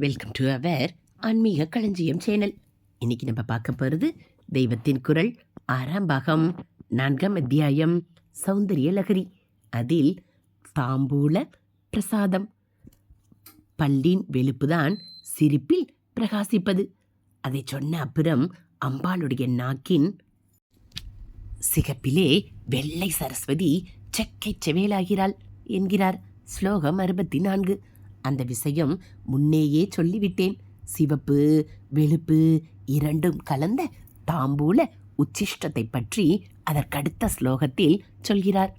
Welcome to our ஆன்மீக களஞ்சியம் channel. இன்னைக்கு நம்ம பார்க்க போகிறது தெய்வத்தின் குரல் ஆறாம் பாகம் நான்காம் அத்தியாயம் சௌந்தரிய லகரி அதில் தாம்பூல பிரசாதம். பல்லின் வெளுப்புதான் சிரிப்பில் பிரகாசிப்பது. அதை சொன்ன அப்புறம் அம்பாளுடைய நாக்கின் சிகப்பிலே வெள்ளை சரஸ்வதி செக்கை செவேலாகிறாள் என்கிறார். ஸ்லோகம் அறுபத்தி நான்கு. அந்த விஷயம் முன்னேயே சொல்லிவிட்டேன். சிவப்பு வெளுப்பு இரண்டும் கலந்த தாம்பூல உச்சிஷ்டத்தை பற்றி அதற்கடுத்த ஸ்லோகத்தில் சொல்கிறார்.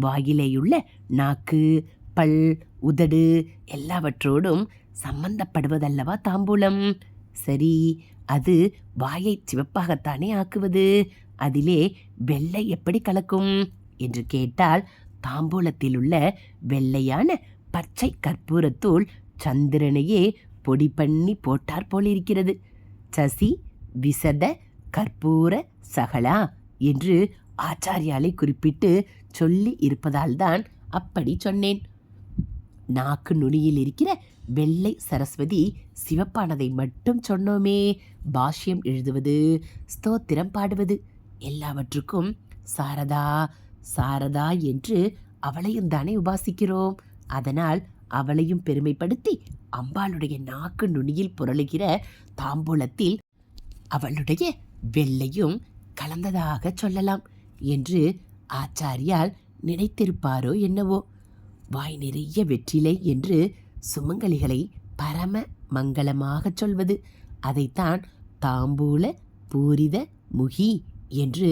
வாயிலேயுள்ள நாக்கு பல் உதடு எல்லாவற்றோடும் சம்பந்தப்படுவதல்லவா தாம்பூலம்? சரி அது வாயை சிவப்பாகத்தானே ஆக்குவது? அதிலே வெள்ளை எப்படி கலக்கும்? என்று கேட்டால் தாம்பூலத்தில் உள்ள வெள்ளையான பச்சை கற்பூரத்தூள் சந்திரனையே பொடி பண்ணி போட்டார் போலிருக்கிறது. சசி விசத கற்பூர சகலா என்று ஆச்சாரியாலை குறிப்பிட்டு சொல்லி இருப்பதால்தான் அப்படி சொன்னேன். நாக்கு நுனியில் இருக்கிற வெள்ளை சரஸ்வதி சிவப்பானதை மட்டும் சொன்னோமே. பாஷ்யம் எழுதுவது ஸ்தோத்திரம் பாடுவது எல்லாவற்றுக்கும் சாரதா சாரதா என்று அவளையும் தானே உபாசிக்கிறோம். அதனால் அவளையும் பெருமைப்படுத்தி அம்பாளுடைய நாக்கு நுனியில் புரளுகிற தாம்பூலத்தில் அவளுடைய வெள்ளையும் கலந்ததாக சொல்லலாம் என்று ஆச்சாரியால் நினைத்திருப்பாரோ என்னவோ. வாய் நிறைய வெற்றிலை என்று சுமங்கலிகளை பரம மங்களமாக சொல்வது. அதைத்தான் தாம்பூல பூரித முகி என்று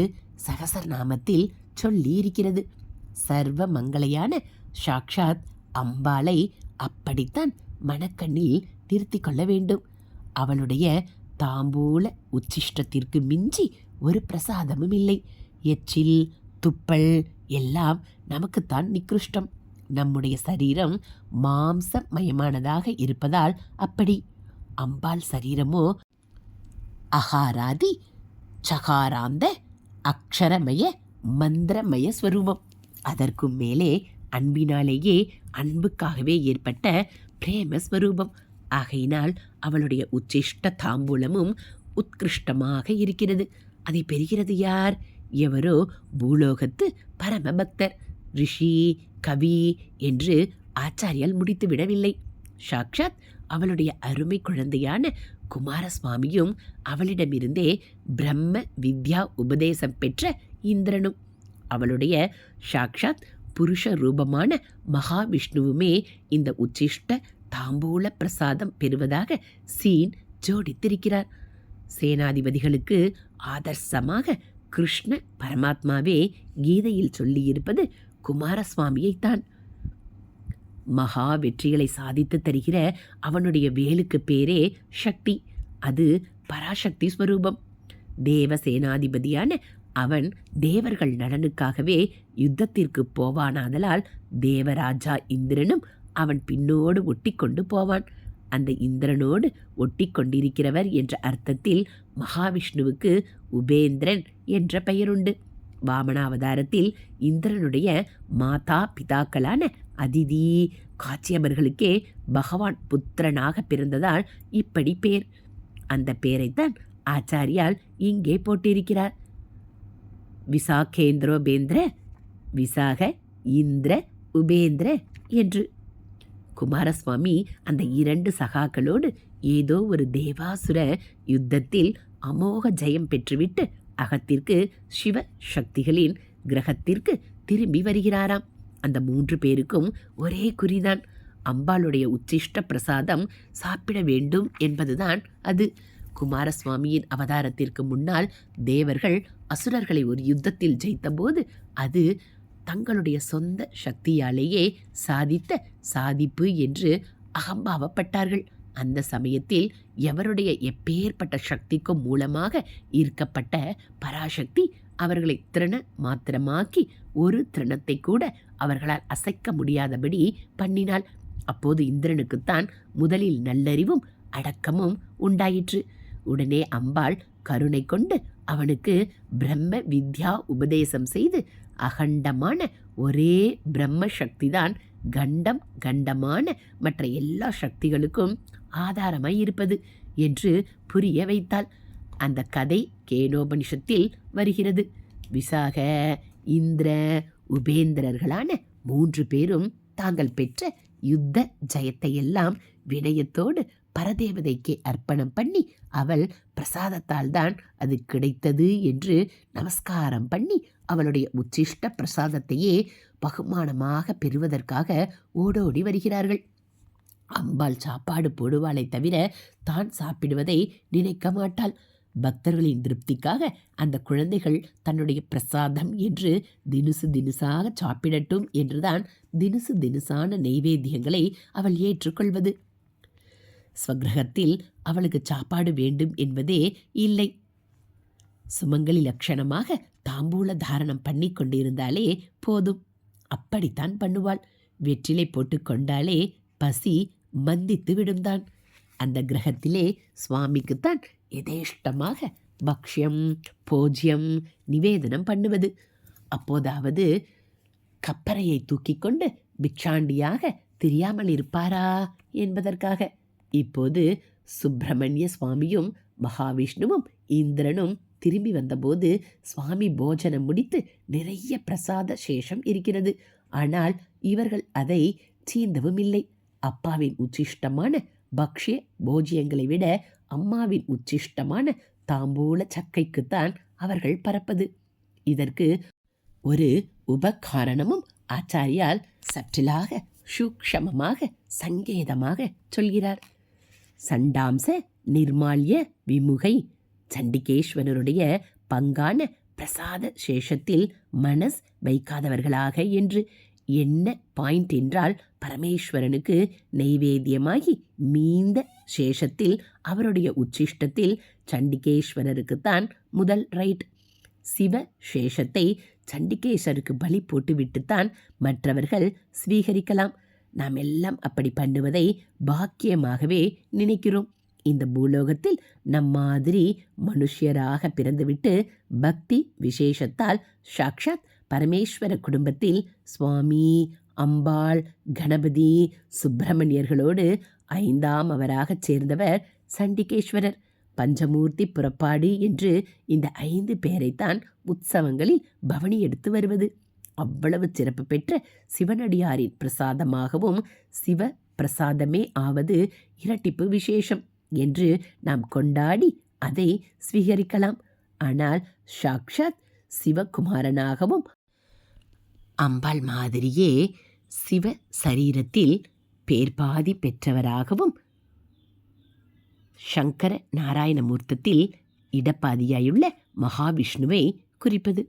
சகசரநாமத்தில் சொல்லி இருக்கிறது சர்வ மங்களையான சாக்ஷாத் அம்பாளை அப்படித்தான் மணக்கண்ணில் நிறுத்தி கொள்ள வேண்டும். அவளுடைய தாம்பூல உச்சிஷ்டத்திற்கு மிஞ்சி ஒரு பிரசாதமும் இல்லை. எச்சில் துப்பல் எல்லாம் நமக்குத்தான் நிகிருஷ்டம். நம்முடைய சரீரம் மாம்சமயமானதாக இருப்பதால் அப்படி. அம்பாள் சரீரமோ அகாராதி சகாராந்த அக்ஷரமய மந்திரமய ஸ்வரூபம். அதற்கும் மேலே அன்பினாலேயே அன்புக்காகவே ஏற்பட்ட பிரேம ஸ்வரூபம். ஆகையினால் அவளுடைய உச்சிஷ்ட தாம்பூலமும் உத்கிருஷ்டமாக இருக்கிறது. அதை பெறுகிறது யார்? எவரோ பூலோகத்து பரம பக்தர் ரிஷி கவி என்று ஆச்சாரியால் முடித்து விடவில்லை சாக்ஷாத் அவளுடைய அருமை குழந்தையான குமாரசுவாமியும் அவளிடமிருந்தே பிரம்ம வித்யா உபதேசம் பெற்ற இந்திரனும். அவளுடைய சாக்ஷாத் புருஷ ரூபமான மகாவிஷ்ணுவுமே இந்த உச்சிஷ்ட தாம்பூல பிரசாதம் பெறுவதாக சீன் ஜோடித்திருக்கிறார். சேனாதிபதிகளுக்கு ஆதர்சமாக கிருஷ்ண பரமாத்மாவே கீதையில் சொல்லியிருப்பது குமாரசுவாமியைத்தான். மகா வெற்றிகளை சாதித்து தருகிற அவனுடைய வேலுக்கு பேரே சக்தி அது பராசக்தி ஸ்வரூபம். தேவ சேனாதிபதியான அவன் தேவர்கள் நலனுக்காகவே யுத்தத்திற்கு போவானாதலால் தேவராஜா இந்திரனும் அவன் பின்னோடு ஒட்டி கொண்டு போவான். அந்த இந்திரனோடு ஒட்டி கொண்டிருக்கிறவர் என்ற அர்த்தத்தில் மகாவிஷ்ணுவுக்கு உபேந்திரன் என்ற பெயருண்டு. வாமனாவதாரத்தில் இந்திரனுடைய மாதா பிதாக்களான அதிதி காட்சியவர்களுக்கே பகவான் புத்திரனாக பிறந்ததால் இப்படி பேர். அந்த பேரைத்தான் ஆச்சாரியால் இங்கே போட்டிருக்கிறார். விசாகேந்திரோபேந்திர விசாக இந்திர உபேந்திர என்று. குமாரசுவாமி அந்த இரண்டு சகாக்களோடு ஏதோ ஒரு தேவாசுர யுத்தத்தில் அமோக ஜெயம் பெற்றுவிட்டு அகத்திற்கு சிவ சக்திகளின் கிரகத்திற்கு திரும்பி வருகிறாராம். அந்த மூன்று பேருக்கும் ஒரே குறிதான். அம்பாளுடைய உச்சிஷ்ட பிரசாதம் சாப்பிட வேண்டும் என்பதுதான் அது. குமாரசுவாமியின் அவதாரத்திற்கு முன்னால் தேவர்கள் அசுரர்களை ஒரு யுத்தத்தில் ஜெயித்தபோது அது தங்களுடைய சொந்த சக்தியாலேயே சாதித்த சாதிப்பு என்று அகம்பாவப்பட்டார்கள். அந்த சமயத்தில் எவருடைய எப்பேற்பட்ட சக்திக்கும் மூலமாக ஈர்க்கப்பட்ட பராசக்தி அவர்களை திறன மாத்திரமாக்கி ஒரு திறனத்தை கூட அவர்களால் அசைக்க முடியாதபடி பண்ணினாள். அப்போது இந்திரனுக்குத்தான் முதலில் நல்லறிவும் அடக்கமும் உண்டாயிற்று. உடனே அம்பாள் கருணை கொண்டு அவனுக்கு பிரம்ம வித்யா உபதேசம் செய்து அகண்டமான ஒரே பிரம்ம சக்திதான் கண்டம் கண்டமான மற்ற எல்லா சக்திகளுக்கும் ஆதாரமாய் இருப்பது என்று புரிய வைத்தாள். அந்த கதை கேனோபனிஷத்தில் வருகிறது. விசாக இந்திர உபேந்திரர்களான மூன்று பேரும் தாங்கள் பெற்ற யுத்த ஜெயத்தையெல்லாம் வினயத்தோடு பரதேவதைக்கு அர்ப்பணம் பண்ணி அவள் பிரசாதத்தால் தான் அது கிடைத்தது என்று நமஸ்காரம் பண்ணி அவளுடைய உச்சிஷ்ட பிரசாதத்தையே பகுமானமாக பெறுவதற்காக ஓடோடி வருகிறார்கள். அம்பாள் சாப்பாடு போடுவாளை தவிர தான் சாப்பிடுவதை நினைக்க மாட்டாள். பக்தர்களின் திருப்திக்காக அந்த குழந்தைகள் தன்னுடைய பிரசாதம் என்று தினுசு தினுசாக சாப்பிடட்டும் என்றுதான் தினுசு தினுசான நெய்வேத்தியங்களை அவள் ஏற்றுக்கொள்வது. ஸ்வகிரகத்தில் அவளுக்கு சாப்பாடு வேண்டும் என்பதே இல்லை. சுமங்கலி லட்சணமாக தாம்பூல தாரணம் பண்ணி கொண்டிருந்தாலே போதும். அப்படித்தான் பண்ணுவாள். வெற்றிலை போட்டுக்கொண்டாலே பசி மந்தித்து விடும்தான். அந்த கிரகத்திலே சுவாமிக்குத்தான் எதேஷ்டமாக பக்ஷ்யம் போஜ்யம் நிவேதனம் பண்ணுவது. அப்போதாவது கப்பரையை தூக்கி கொண்டு பிக்ஷாண்டியாக தெரியாமல் இருப்பாரா என்பதற்காக. இப்போது சுப்பிரமணிய சுவாமியும் மகாவிஷ்ணுவும் இந்திரனும் திரும்பி வந்தபோது சுவாமி போஜனம் முடித்து நிறைய பிரசாத சேஷம் இருக்கிறது. ஆனால் இவர்கள் அதை சீந்தவும் இல்லை. அப்பாவின் உச்சிஷ்டமான பக்ஷ்ய போஜியங்களை விட அம்மாவின் உச்சிஷ்டமான தாம்பூல சக்கைக்குத்தான் அவர்கள் பறப்பது இதற்கு ஒரு உபகாரணமும் ஆச்சாரியால் சற்றிலாக சூக்ஷமமாக சங்கேதமாக சொல்கிறார். சண்டாம்ச நிர்மால்ய விமுகை. சண்டிகேஸ்வரருடைய பங்கான பிரசாத சேஷத்தில் மனஸ் வைக்காதவர்களாக என்று என்ன பாயிண்ட் என்றால் பரமேஸ்வரனுக்கு நைவேத்தியமாகி மீந்த சேஷத்தில் அவருடைய உச்சிஷ்டத்தில் சண்டிகேஸ்வரருக்குத்தான் முதல் ரைட். சிவ சேஷத்தை சண்டிகேஸ்வருக்கு பலி போட்டுவிட்டுத்தான் மற்றவர்கள் ஸ்வீகரிக்கலாம். நாம் எல்லாம் அப்படி பண்ணுவதை பாக்கியமாகவே நினைக்கிறோம். இந்த பூலோகத்தில் நம் மாதிரி மனுஷியராக பிறந்துவிட்டு பக்தி விசேஷத்தால் சாக்ஷாத் பரமேஸ்வர குடும்பத்தில் சுவாமி அம்பாள் கணபதி சுப்பிரமணியர்களோடு ஐந்தாம் அவராகச் சேர்ந்தவர் சண்டிகேஸ்வரர். பஞ்சமூர்த்தி புறப்பாடு என்று இந்த ஐந்து பேரைத்தான் உற்சவங்களில் பவனி எடுத்து வருவது. அவ்வளவு சிறப்பு பெற்ற சிவனடியாரின் பிரசாதமாகவும் சிவ பிரசாதமே ஆவது இரட்டிப்பு விசேஷம் என்று நாம் கொண்டாடி அதை ஸ்வீகரிக்கலாம். ஆனால் சாக்ஷாத் சிவகுமாரனாகவும் அம்பாள் மாதிரியே சிவ சரீரத்தில் பேர்பாதி பெற்றவராகவும் சங்கர நாராயணமூர்த்தத்தில் இடப்பாதியாயுள்ள மகாவிஷ்ணுவை குறிப்பது.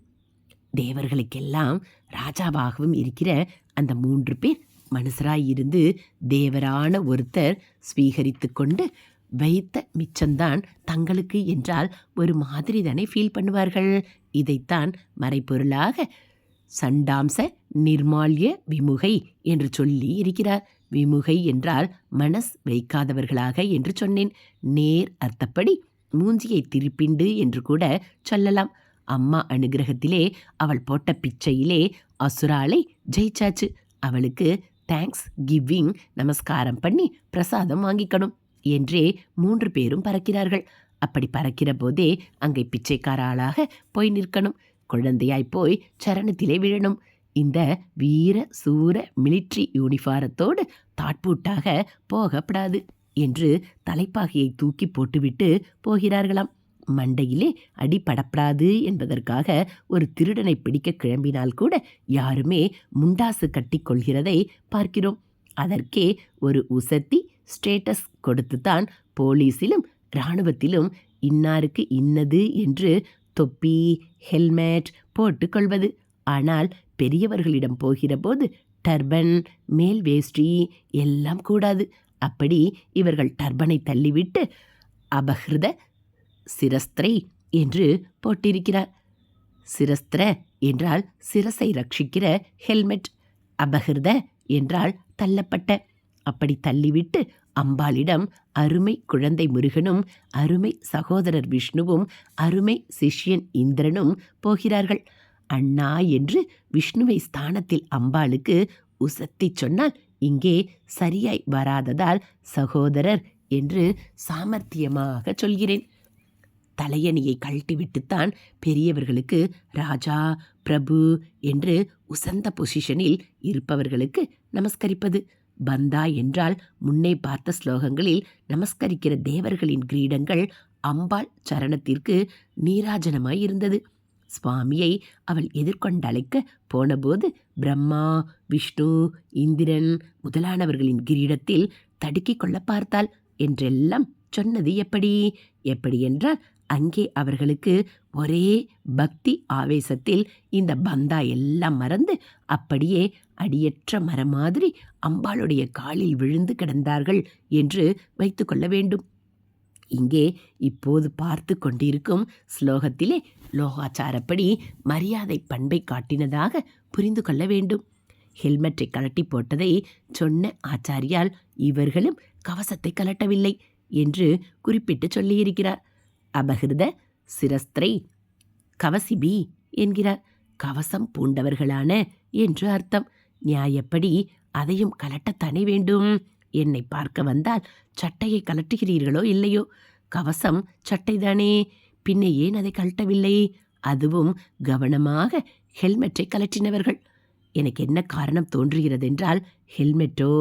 தேவர்களுக்கெல்லாம் ராஜாவாகவும் இருக்கிற அந்த மூன்று பேர் மனுஷராயிருந்து தேவரான ஒருத்தர் ஸ்வீகரித்து கொண்டு வைத்த மிச்சம்தான் தங்களுக்கு என்றால் ஒரு மாதிரி தானே ஃபீல் பண்ணுவார்கள். இதைத்தான் மறைப்பொருளாக சண்டாம்ச நிர்மால்ய விமுகை என்று சொல்லி இருக்கிறார். விமுகை என்றால் மனஸ் வைக்காதவர்களாக என்று சொன்னேன். நேர் அர்த்தப்படி மூஞ்சியை திருப்பிண்டு என்று கூட சொல்லலாம். அம்மா அனுகிரகத்திலே அவள் போட்ட பிச்சையிலே அசுராலை ஜெயிச்சாச்சு. அவளுக்கு தேங்க்ஸ் கிவிங் நமஸ்காரம் பண்ணி பிரசாதம் வாங்கிக்கணும் என்றே மூன்று பேரும் பறக்கிறார்கள். அப்படி பறக்கிற போதே அங்கே பிச்சைக்கார ஆளாக போய் நிற்கணும். குழந்தையாய் போய் சரணத்திலே விழணும். இந்த வீர சூர மிலிட்ரி யூனிஃபாரத்தோடு தாட்பூட்டாக போகப்படாது என்று தலைப்பாகையை தூக்கி போட்டுவிட்டு போகிறார்களாம். மண்டையிலே அடிபடப்படாது என்பதற்காக ஒரு திருடனை பிடிக்க கிளம்பினால் கூட யாருமே முண்டாசு கட்டி கொள்கிறதை பார்க்கிறோம். அதற்கே ஒரு உசத்தி ஸ்டேட்டஸ் கொடுத்துத்தான் போலீஸிலும் இராணுவத்திலும் இன்னாருக்கு இன்னது என்று தொப்பி ஹெல்மெட் போட்டுக்கொள்வது ஆனால் பெரியவர்களிடம் போகிறபோது டர்பன் மேல் வேஷ்டி எல்லாம் கூடாது. அப்படி இவர்கள் டர்பனை தள்ளிவிட்டு அபஹிருத சிரஸ்திரை என்று போட்டிருக்கிறார். சிரஸ்திர என்றால் சிரசை ரட்சிக்கிற ஹெல்மெட் அபகிருத என்றால் தள்ளப்பட்ட. அப்படி தள்ளிவிட்டு அம்பாளிடம் அருமை குழந்தை முருகனும் அருமை சகோதரர் விஷ்ணுவும் அருமை சிஷ்யன் இந்திரனும் போகிறார்கள். அண்ணா என்று விஷ்ணுவை ஸ்தானத்தில் அம்பாளுக்கு உசத்தி சொன்னால் இங்கே சரியாய் வராததால் சகோதரர் என்று சாமர்த்தியமாக சொல்கிறேன். தலையணியை கழட்டிவிட்டுத்தான் பெரியவர்களுக்கு ராஜா பிரபு என்று உசந்த பொசிஷனில் இருப்பவர்களுக்கு நமஸ்கரிப்பது. பந்தா என்றால் முன்னே பார்த்த ஸ்லோகங்களில் நமஸ்கரிக்கிற தேவர்களின் கிரீடங்கள் அம்பாள் சரணத்திற்கு நீராஜனமாய் இருந்தது சுவாமியை அவள் எதிர்கொண்டழைக்க போனபோது பிரம்மா விஷ்ணு இந்திரன் முதலானவர்களின் கிரீடத்தில் தடுக்கிக் கொள்ள பார்த்தாள் என்றெல்லாம் சொன்னது எப்படி? எப்படி என்றால் அங்கே அவர்களுக்கு ஒரே பக்தி ஆவேசத்தில் இந்த பந்தா எல்லாம் மறந்து அப்படியே அடியற்ற மரம் மாதிரி அம்பாளுடைய காலில் விழுந்து கிடந்தார்கள் என்று வைத்துக்கொள்ள வேண்டும். இங்கே இப்போது பார்த்து கொண்டிருக்கும் ஸ்லோகத்திலே லோகாச்சாரப்படி மரியாதை பண்பை காட்டினதாக புரிந்து கொள்ள வேண்டும். ஹெல்மெட்டை கலட்டி போட்டதை சொன்ன ஆச்சாரியால் இவர்களும் கவசத்தை கலட்டவில்லை என்று குறிப்பிட்டு சொல்லியிருக்கிறார். அபகிருத சிரஸ்திரை கவசிபி என்கிறார். கவசம் பூண்டவர்களான என்று அர்த்தம். நியாயப்படி அதையும் கலட்டத்தானே வேண்டும்? என்னை பார்க்க வந்தால் சட்டையை கலட்டுகிறீர்களோ இல்லையோ? கவசம் சட்டைதானே? பின்னே ஏன் அதை கழட்டவில்லை? அதுவும் கவனமாக ஹெல்மெட்டை கலற்றினவர்கள் எனக்கு என்ன காரணம் தோன்றுகிறதென்றால் ஹெல்மெட்டோ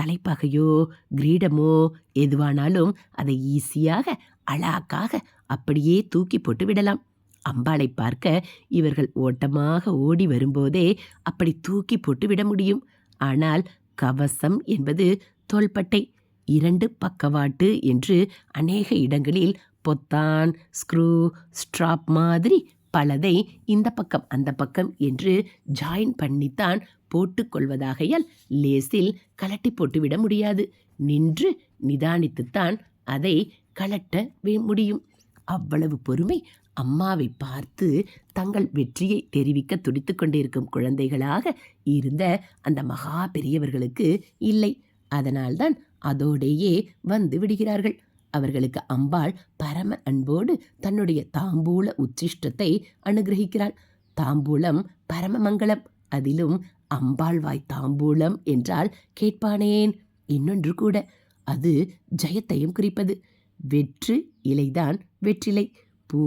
தலைப்பகையோ கிரீடமோ எதுவானாலும் அதை ஈஸியாக அழாக்காக அப்படியே தூக்கி போட்டு விடலாம். அம்பாளை பார்க்க இவர்கள் ஓட்டமாக ஓடி வரும்போதே அப்படி தூக்கி போட்டு விட முடியும். ஆனால் கவசம் என்பது தோள்பட்டை. இரண்டு பக்கவாட்டு என்று அநேக இடங்களில் பொத்தான் ஸ்க்ரூ ஸ்ட்ராப் மாதிரி பலதை இந்த பக்கம் அந்த பக்கம் என்று ஜாயின் பண்ணித்தான் போட்டுக்கொள்வதாகையால் லேசில் கலட்டி போட்டுவிட முடியாது. நின்று நிதானித்துத்தான் அதை கலட்ட முடியும். அவ்வளவு பொறுமை அம்மாவை பார்த்து தங்கள் வெற்றியை தெரிவிக்க துடித்து கொண்டிருக்கும் குழந்தைகளாக இருந்த அந்த மகா பெரியவர்களுக்கு இல்லை. அதனால்தான் அதோடேயே வந்து விடுகிறார்கள். அவர்களுக்கு அம்பாள் பரம அன்போடு தன்னுடைய தாம்பூல உச்சிஷ்டத்தை அனுகிரகிக்கிறாள். தாம்பூலம் பரமமங்கலம். அதிலும் அம்பாள்வாய் தாம்பூலம் என்றால் கேட்பானேன். இன்னொன்று கூட. அது ஜெயத்தையும் குறிப்பது. வெற்று இலைதான் வெற்றிலை. பூ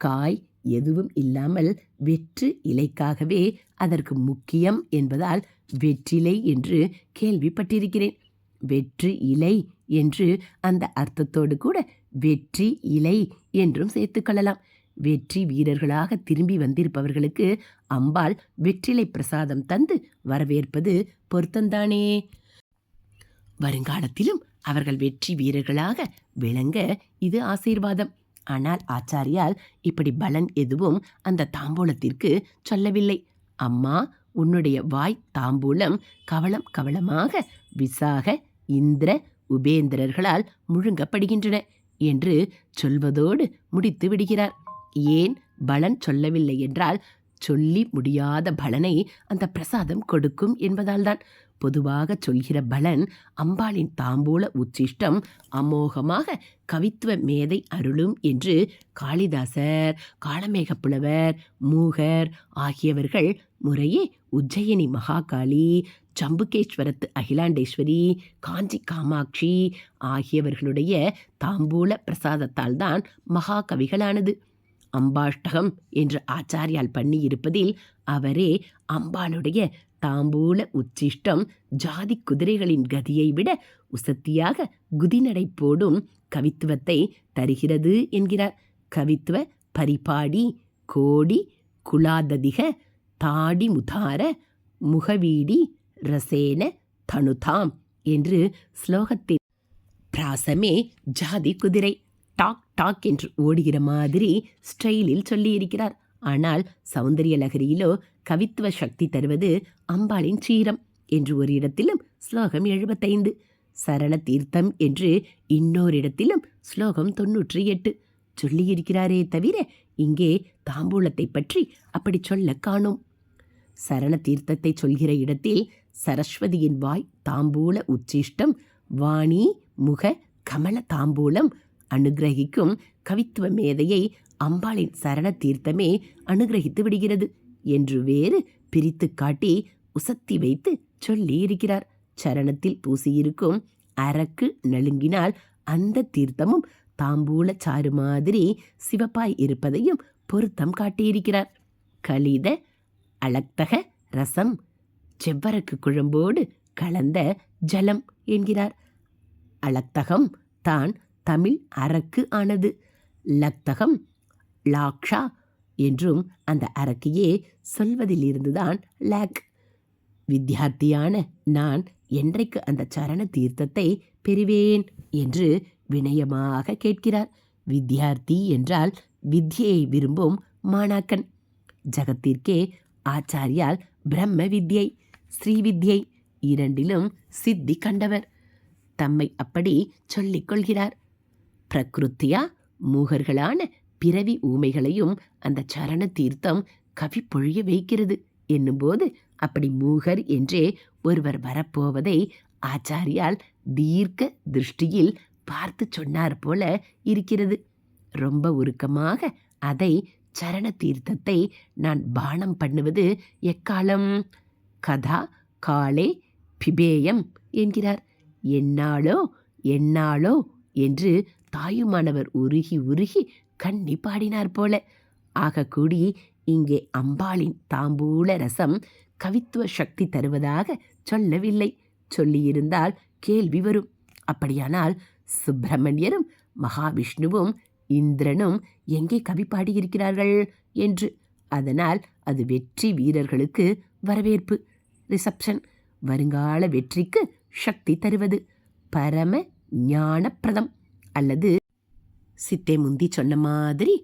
காய் எதுவும் இல்லாமல் வெற்று இலைக்காகவே அதற்கு முக்கியம் என்பதால் வெற்றிலை என்று கேள்விப்பட்டிருக்கிறேன். வெற்று இலை என்று அந்த அர்த்தத்தோடு கூட வெற்றி இலை என்றும் சேர்த்துக்கொள்ளலாம் வெற்றி வீரர்களாக திரும்பி வந்திருப்பவர்களுக்கு அம்பாள் வெற்றிலை பிரசாதம் தந்து வரவேற்பது பொருத்தந்தானே வருங்காலத்திலும் அவர்கள் வெற்றி வீரர்களாக விளங்க இது ஆசீர்வாதம். ஆனால் ஆச்சாரியால் இப்படி பலன் எதுவும் அந்த தாம்பூலத்திற்கு சொல்லவில்லை. அம்மா உன்னுடைய வாய் தாம்பூலம் கவளம் கவளமாக விசாக இந்திர உபேந்திரர்களால் முழுங்கப்படுகின்றன என்று சொல்வதோடு முடித்து விடுகிறார். ஏன் பலன் சொல்லவில்லை என்றால் சொல்லி முடியாத பலனை அந்த பிரசாதம் கொடுக்கும் என்பதால்தான். பொதுவாக சொல்கிற பலன் அம்பாளின் தாம்பூல உச்சிஷ்டம் அமோகமாக கவித்துவ மேதை அருளும் என்று காளிதாசர் காளமேக புலவர் மூகர் ஆகியவர்கள் முறையே உஜ்ஜயினி மகாகாளி ஜம்புகேஸ்வரத்து அகிலாண்டேஸ்வரி காஞ்சி காமாட்சி ஆகியவர்களுடைய தாம்பூல பிரசாதத்தால் தான் மகாகவிகளானது. அம்பாஷ்டகம் என்று ஆச்சாரியால் பண்ணியிருப்பதில் அவரே அம்பாளுடைய தாம்பூல உச்சிஷ்டம் ஜாதி குதிரைகளின் கதியை விட உசத்தியாக குதிநடை போடும் கவித்துவத்தை தருகிறது என்கிறார். கவித்துவ பரிபாடி கோடி குலாததிக தாடி முதார முகவீடி ரசேன தனுதாம் என்று ஸ்லோகத்தின் பிராசமே ஜாதி குதிரை. டாக் டாக் என்று ஓடுகிற மாதிரி ஸ்டைலில் சொல்லியிருக்கிறார். ஆனால் சௌந்தரிய லகரியிலோ கவித்துவ சக்தி தருவது அம்பாளின் சீரம் என்று ஒரு இடத்திலும் ஸ்லோகம் எழுபத்தைந்து. சரண தீர்த்தம் என்று இன்னொரு இடத்திலும் ஸ்லோகம் தொன்னூற்றி எட்டு. சொல்லியிருக்கிறாரே தவிர இங்கே தாம்பூலத்தை பற்றி அப்படி சொல்ல காணோம். சரண தீர்த்தத்தை சொல்கிற இடத்தில் சரஸ்வதியின் வாய் தாம்பூல உச்சிஷ்டம் வாணி முக கமல தாம்பூலம் அனுகிரகிக்கும் கவித்துவ மேதையை அம்பாளின் சரண தீர்த்தமே அனுகிரகித்து விடுகிறது என்று வேறு பிரித்து காட்டி உசத்தி வைத்து சொல்லி இருக்கிறார் சரணத்தில் பூசியிருக்கும் அரக்கு நழுங்கினால் அந்த தீர்த்தமும் தாம்பூல சாறு மாதிரி சிவப்பாய் இருப்பதையும் பொருத்தம் காட்டியிருக்கிறார். கலித அலக்தக ரசம் செவ்வரக்கு குழம்போடு கலந்த ஜலம் என்கிறார். அளக்தகம் தான் தமிழ் அரக்கு ஆனது. லக்தகம் லாக்ஷா என்றும் அந்த அரக்கையே சொல்வதிலிருந்துதான் லேக். வித்தியார்த்தியான நான் என்றைக்கு அந்த சரண தீர்த்தத்தை பெறுவேன் என்று வினயமாக கேட்கிறார். வித்தியார்த்தி என்றால் வித்யை விரும்பும் மாணாக்கன். ஜகத்திற்கே ஆச்சாரியால் பிரம்ம வித்யை ஸ்ரீவித்யை இரண்டிலும் சித்தி கண்டவர். தம்மை அப்படி சொல்லிக் கொள்கிறார். பிரகிருத்தியா மூகர்களான பிறவி ஊமைகளையும் அந்த சரண தீர்த்தம் கவி பொழிய வைக்கிறது. என்னும்போது அப்படி மூகர் என்றே ஒருவர் வரப்போவதை ஆச்சாரியால் தீர்க்க திருஷ்டியில் பார்த்து சொன்னார் போல இருக்கிறது. ரொம்ப உருக்கமாக அதை சரண தீர்த்தத்தை நான் பானம் பண்ணுவது எக்காலம்? கதா காலே பிபேயம் என்கிறார். என்னாளோ என்னாளோ என்று தாயுமானவர் உருகி உருகி கண்ணி பாடினார் போல. ஆகக்கூடி இங்கே அம்பாளின் தாம்பூல ரசம் கவித்துவ சக்தி தருவதாக சொல்லவில்லை. சொல்லியிருந்தால் கேள்வி வரும். அப்படியானால் சுப்பிரமணியரும் மகாவிஷ்ணுவும் இந்திரனும் எங்கே கவி பாடியிருக்கிறார்கள் என்று. அதனால் அது வெற்றி வீரர்களுக்கு வரவேற்பு. ரிசப்ஷன் வருங்கால வெற்றிக்கு சக்தி தருவது. பரம ஞானப்பிரதம். அல்லது சித்தே முந்தி சொன்ன மாதிரி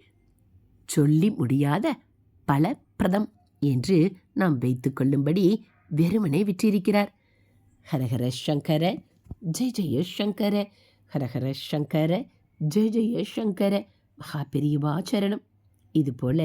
சொல்லி முடியாத பல பிரதம் என்று நாம் வைத்துக்கொள்ளும்படி வெறுமனே விற்றிருக்கிறார். ஹரஹர சங்கர ஜெய ஜெய சங்கர ஹரஹர சங்கர ஜெய ஜெய சங்கர மகா பெரியவாச்சரணம் இதுபோல்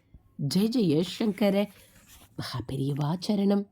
ஜெய் ஜெய சங்கர மகா பெரியவா சரணம்.